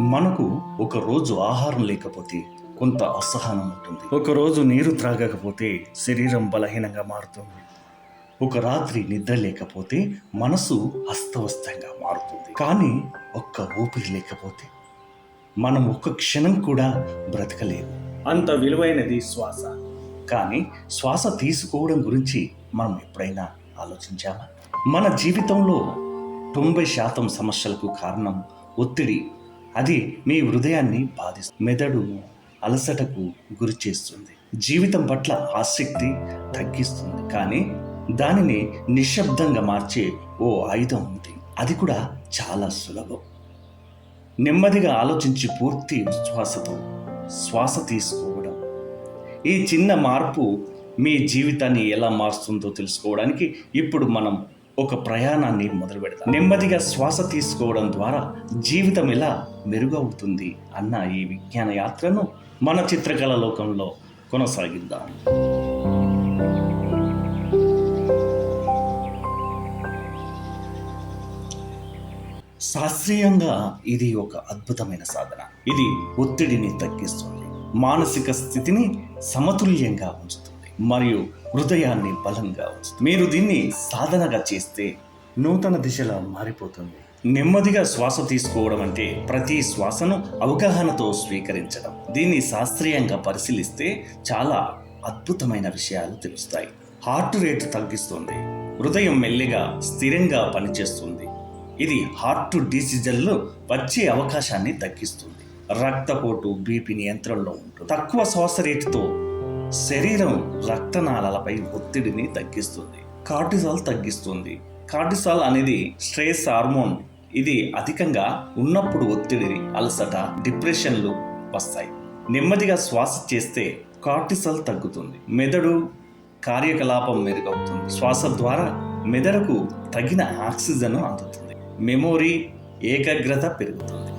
మనకు ఒక రోజు ఆహారం లేకపోతే కొంత అసహనం ఉంటుంది. ఒకరోజు నీరు త్రాగకపోతే శరీరం బలహీనంగా మారుతుంది. ఒక రాత్రి నిద్ర లేకపోతే మనసు అస్తవస్తంగా మారుతుంది. కానీ ఒక్క ఊపిరి లేకపోతే మనం ఒక్క క్షణం కూడా బ్రతకలేము. అంత విలువైనది శ్వాస. కానీ శ్వాస తీసుకోవడం గురించి మనం ఎప్పుడైనా ఆలోచించామా? మన జీవితంలో తొంభై శాతం సమస్యలకు కారణం ఒత్తిడి అది మీ హృదయాన్ని బాధిస్తుంది. మెదడును అలసటకు గురి చేస్తుంది. జీవితం పట్ల ఆసక్తి తగ్గిస్తుంది. కానీ దానిని నిశ్శబ్దంగా మార్చే ఓ ఆయుధం ఉంది. అది కూడా చాలా సులభం. నెమ్మదిగా ఆలోచించి పూర్తి విశ్వాసతో శ్వాస తీసుకోవడం. ఈ చిన్న మార్పు మీ జీవితాన్ని ఎలా మారుస్తుందో తెలుసుకోవడానికి ఇప్పుడు మనం ఒక ప్రయాణాన్ని మొదలు పెడతాం. నెమ్మదిగా శ్వాస తీసుకోవడం ద్వారా జీవితం ఎలా మెరుగవుతుంది అన్న ఈ విజ్ఞాన యాత్రను మన చిత్రకళ లోకంలో కొనసాగిద్దాం. శాస్త్రీయంగా ఇది ఒక అద్భుతమైన సాధన. ఇది ఒత్తిడిని తగ్గిస్తుంది. మానసిక స్థితిని సమతుల్యంగా ఉంచుతుంది. మరియు హృదయాన్ని బలంగా ఉంచుతుంది. మీరు దీన్ని సాధనగా చేస్తే నూతన దిశలో మారిపోతుంది. నెమ్మదిగా శ్వాస తీసుకోవడం అంటే ప్రతి శ్వాసను అవగాహనతో స్వీకరించడం. దీన్ని శాస్త్రీయంగా పరిశీలిస్తే చాలా అద్భుతమైన విషయాలు తెలుస్తాయి. హార్ట్ రేటు తగ్గిస్తుంది. హృదయం మెల్లిగా స్థిరంగా పనిచేస్తుంది. ఇది హార్ట్ డిసీజన్లు వచ్చే అవకాశాన్ని తగ్గిస్తుంది. రక్తపోటు బీపీ నియంత్రణలో ఉంటుంది. తక్కువ శ్వాస రేటుతో శరీరం రక్తనాళాలపై ఒత్తిడిని తగ్గిస్తుంది. కార్టిసాల్ తగ్గిస్తుంది. కార్టిసాల్ అనేది స్ట్రెస్ హార్మోన్. ఇది అధికంగా ఉన్నప్పుడు ఒత్తిడి అలసట డిప్రెషన్లు వస్తాయి. నెమ్మదిగా శ్వాస చేస్తే కార్టిసాల్ తగ్గుతుంది. మెదడు కార్యకలాపం మెరుగవుతుంది. శ్వాస ద్వారా మెదడుకు తగిన ఆక్సిజన్ అందుతుంది. మెమోరీ ఏకాగ్రత పెరుగుతుంది.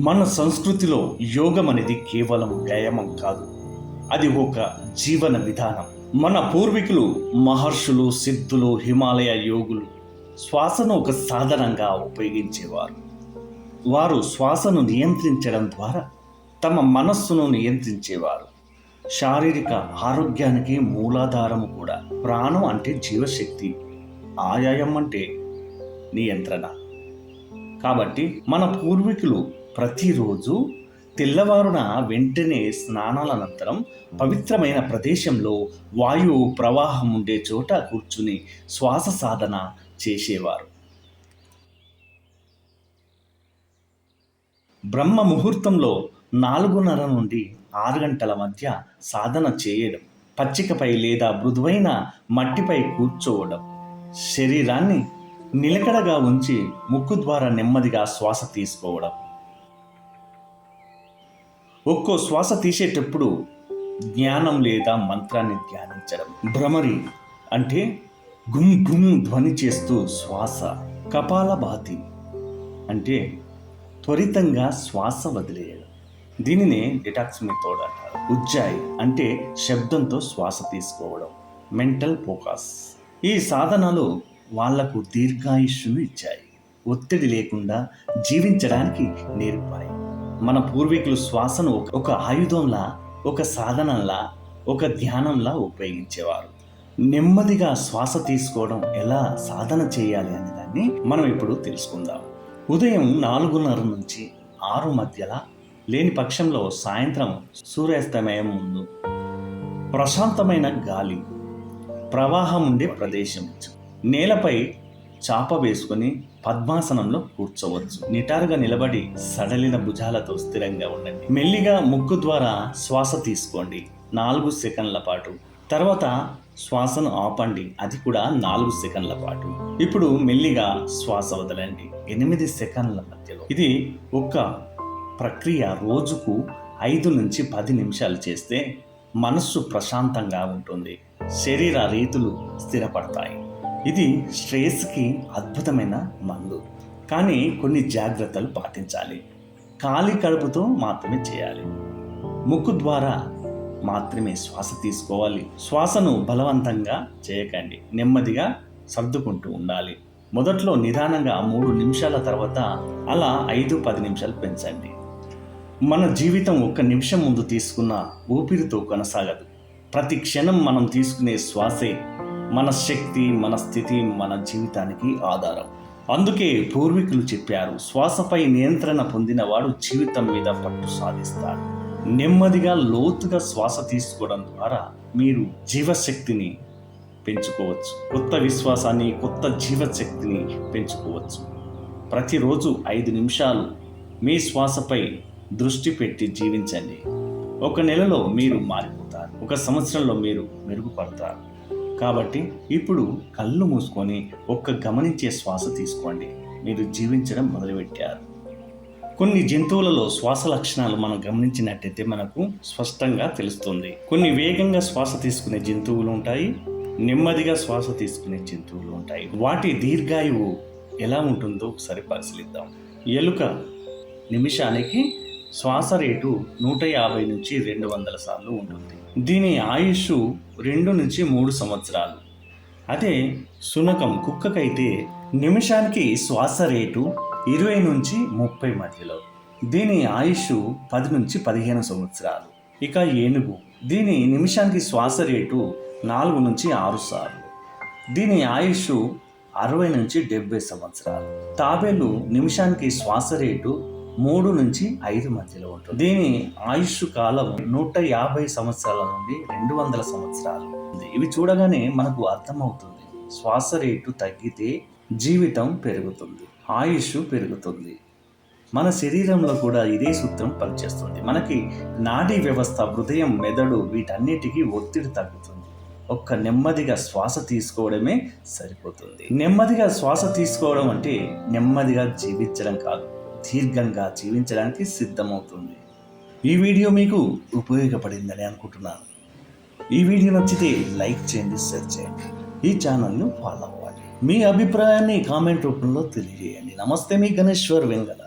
మన సంస్కృతిలో యోగం అనేది కేవలం వ్యాయామం కాదు. అది ఒక జీవన విధానం. మన పూర్వీకులు మహర్షులు సిద్ధులు హిమాలయ యోగులు శ్వాసను ఒక సాధనంగా ఉపయోగించేవారు. వారు శ్వాసను నియంత్రించడం ద్వారా తమ మనస్సును నియంత్రించేవారు. శారీరక ఆరోగ్యానికి మూలాధారము కూడా. ప్రాణం అంటే జీవశక్తి ఆయాయం అంటే నియంత్రణ. కాబట్టి మన పూర్వీకులు ప్రతిరోజు తెల్లవారున వెంటనే స్నానాల అనంతరం పవిత్రమైన ప్రదేశంలో వాయువు ప్రవాహం ఉండే చోట కూర్చుని శ్వాస సాధన చేసేవారు. బ్రహ్మ ముహూర్తంలో నాలుగున్నర నుండి ఆరు గంటల మధ్య సాధన చేయడం పచ్చికపై లేదా మృదువైన మట్టిపై కూర్చోవడం శరీరాన్ని నిలకడగా ఉంచి ముక్కు ద్వారా నెమ్మదిగా శ్వాస తీసుకోవడం ఒక్కో శ్వాస తీసేటప్పుడు జ్ఞానం లేదా మంత్రాన్ని ధ్యానించడం. భ్రమరి అంటే గుమ్ గుమ్ ధ్వని చేస్తూ శ్వాస కపాలభాతి అంటే త్వరితంగా శ్వాస వదిలేయడం. దీనినే డిటాక్స్ మెథోడ్ అంటారు. ఉజ్జాయ్ అంటే శబ్దంతో శ్వాస తీసుకోవడం మెంటల్ ఫోకస్. ఈ సాధనలు వాళ్ళకు దీర్ఘాయుష్ను ఇచ్చాయి. ఒత్తిడి లేకుండా జీవించడానికి నేర్పాయి. మన పూర్వీకులు శ్వాసను ఒక- ఆయుధంలా ఒక సాధనంలా ఒక ధ్యానంలా ఉపయోగించేవారు. నెమ్మదిగా శ్వాస తీసుకోవడం ఎలా సాధన చేయాలి అనే దాన్ని మనం ఇప్పుడు తెలుసుకుందాం. ఉదయం నాలుగున్నర నుంచి ఆరు మధ్యలా లేని పక్షంలో సాయంత్రం సూర్యాస్తమయం ముందు ప్రశాంతమైన గాలి ప్రవాహం ఉండే ప్రదేశం. నేలపై చాప వేసుకొని పద్మాసనంలో కూర్చోవచ్చు. నిటారుగా నిలబడి సడలిన భుజాలతో స్థిరంగా ఉండండి. మెల్లిగా ముక్కు ద్వారా శ్వాస తీసుకోండి. నాలుగు సెకండ్ల పాటు. తర్వాత శ్వాసను ఆపండి. అది కూడా నాలుగు సెకండ్ల పాటు. ఇప్పుడు మెల్లిగా శ్వాస వదలండి. ఎనిమిది సెకండ్ల మధ్యలో. ఇది ఒక ప్రక్రియ రోజుకు ఐదు నుంచి పది నిమిషాలు చేస్తే మనస్సు ప్రశాంతంగా ఉంటుంది. శరీర రీతులు స్థిరపడతాయి. ఇది స్ట్రెస్కి అద్భుతమైన మందు. కానీ కొన్ని జాగ్రత్తలు పాటించాలి. ఖాళీ కడుపుతో మాత్రమే చేయాలి. ముక్కు ద్వారా మాత్రమే శ్వాస తీసుకోవాలి. శ్వాసను బలవంతంగా చేయకండి. నెమ్మదిగా సర్దుకుంటూ ఉండాలి. మొదట్లో నిదానంగా మూడు నిమిషాల తర్వాత అలా ఐదు పది నిమిషాలు పెంచండి. మన జీవితం ఒక్క నిమిషం ముందు తీసుకున్న ఊపిరితో కొనసాగదు. ప్రతి క్షణం మనం తీసుకునే శ్వాసే మన శక్తి మన స్థితి మన జీవితానికి ఆధారం. అందుకే పూర్వీకులు చెప్పారు శ్వాసపై నియంత్రణ పొందినవాడు జీవితం మీద పట్టు సాధిస్తాడు. నెమ్మదిగా లోతుగా శ్వాస తీసుకోవడం ద్వారా మీరు జీవశక్తిని పెంచుకోవచ్చు. కొత్త విశ్వాసాన్ని కొత్త జీవశక్తిని పెంచుకోవచ్చు. ప్రతిరోజు ఐదు నిమిషాలు మీ శ్వాసపై దృష్టి పెట్టి జీవించండి. ఒక నెలలో మీరు మారిపోతారు. ఒక సంవత్సరంలో మీరు మెరుగుపడతారు. కాబట్టి ఇప్పుడు కళ్ళు మూసుకొని ఒక్క గమనించే శ్వాస తీసుకోండి. మీరు జీవించడం మొదలుపెట్టారు. కొన్ని జంతువులలో శ్వాస లక్షణాలు మనం గమనించినట్టయితే మనకు స్పష్టంగా తెలుస్తుంది. కొన్ని వేగంగా శ్వాస తీసుకునే జంతువులు ఉంటాయి. నెమ్మదిగా శ్వాస తీసుకునే జంతువులు ఉంటాయి. వాటి దీర్ఘాయువు ఎలా ఉంటుందో ఒకసారి పరిశీలిద్దాం. ఎలుక నిమిషానికి శ్వాస రేటు నూట యాభై నుంచి రెండు వందల సార్లు ఉంటుంది. దీని ఆయుష్ రెండు నుంచి మూడు సంవత్సరాలు. అదే సునకం కుక్కకైతే నిమిషానికి శ్వాస రేటు ఇరవై నుంచి ముప్పై మధ్యలో. దీని ఆయుష్ పది నుంచి పదిహేను సంవత్సరాలు. ఇక ఏనుగు. దీని నిమిషానికి శ్వాస రేటు నాలుగు నుంచి ఆరు సార్లు. దీని ఆయుష్ అరవై నుంచి డెబ్బై సంవత్సరాలు. తాబేలు నిమిషానికి శ్వాస రేటు మూడు నుంచి ఐదు మధ్యలో ఉంటుంది. దీని ఆయుష్ కాలం నూట యాభై సంవత్సరాల నుండి రెండు వందల సంవత్సరాలు ఉంది. ఇవి చూడగానే మనకు అర్థమవుతుంది. శ్వాస రేటు తగ్గితే జీవితం పెరుగుతుంది. ఆయుష్ పెరుగుతుంది. మన శరీరంలో కూడా ఇదే సూత్రం పనిచేస్తుంది. మనకి నాడీ వ్యవస్థ హృదయం మెదడు వీటన్నిటికీ ఒత్తిడి తగ్గుతుంది. ఒక్క నెమ్మదిగా శ్వాస తీసుకోవడమే సరిపోతుంది. నెమ్మదిగా శ్వాస తీసుకోవడం అంటే నెమ్మదిగా జీవించడం కాదు. దీర్ఘంగా జీవించడానికి సిద్ధమవుతుంది. ఈ వీడియో మీకు ఉపయోగపడిందని అనుకుంటున్నాను. ఈ వీడియో నచ్చితే లైక్ చేయండి షేర్ చేయండి. ఈ ఛానల్ను ఫాలో అవ్వండి. మీ అభిప్రాయాన్ని కామెంట్ రూపంలో తెలియజేయండి. నమస్తే మీ గణేశ్వర్ వెంగళ